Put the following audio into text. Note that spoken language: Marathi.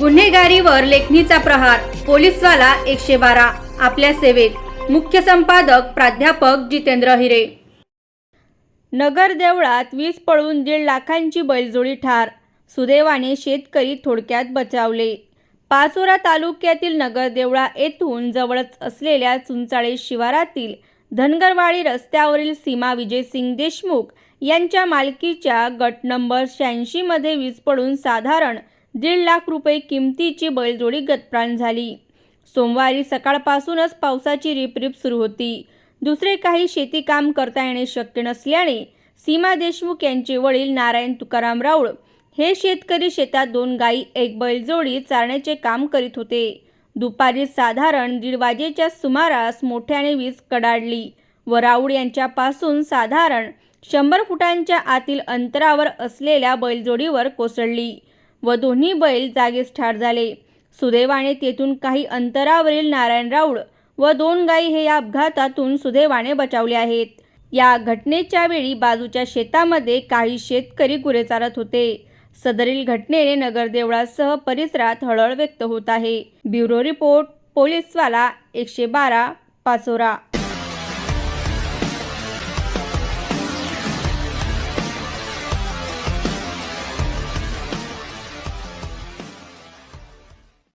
गुन्हेगारीवर लेखणीचा प्रहार पोलीसवाला एकशे बारा आपल्या सेवेत. मुख्य संपादक प्राध्यापक जितेंद्र हिरे. नगर देवळात वीज पळून दीड लाखांची बैलजोडी ठार. सुदैवाने शेतकरी थोडक्यात बचावले. पाचोरा तालुक्यातील नगर देवळा येथून जवळच असलेल्या चुंचाळे शिवारातील धनगरवाडी रस्त्यावरील सीमा विजय सिंग देशमुख यांच्या मालकीच्या गट नंबर शहाऐंशीमध्ये वीज पडून साधारण दीड लाख रुपये किमतीची बैलजोडी गतप्राण झाली. सोमवारी सकाळपासूनच पावसाची रिपरिप सुरू होती. दुसरे काही शेती काम करता येणे शक्य नसल्याने सीमा देशमुख यांचे वडील नारायण तुकाराम राऊळ हे शेतकरी शेतात दोन गायी एक बैलजोडी चारण्याचे काम करीत होते. दुपारी साधारण दीड वाजेच्या सुमारास मोठ्याने वीज कडाडली व राऊळ यांच्यापासून साधारण शंभर फुटांच्या आतील अंतरावर असलेल्या बैलजोडीवर कोसळली. व दोन्ही बैल जागीच ठार झाले. सुदैवाने तेथून काही अंतरावरील नारायण राऊळ व दोन गायी हे या अपघातातून सुदैवाने बचावले आहेत. या घटनेच्या वेळी बाजूच्या शेतामध्ये काही शेतकरी गुरे चारत होते. सदरील घटनेने नगरदेवळासह परिसरात हळहळ व्यक्त होत आहे. ब्युरो रिपोर्ट पोलीसवाला एकशे बारा पाचोरा.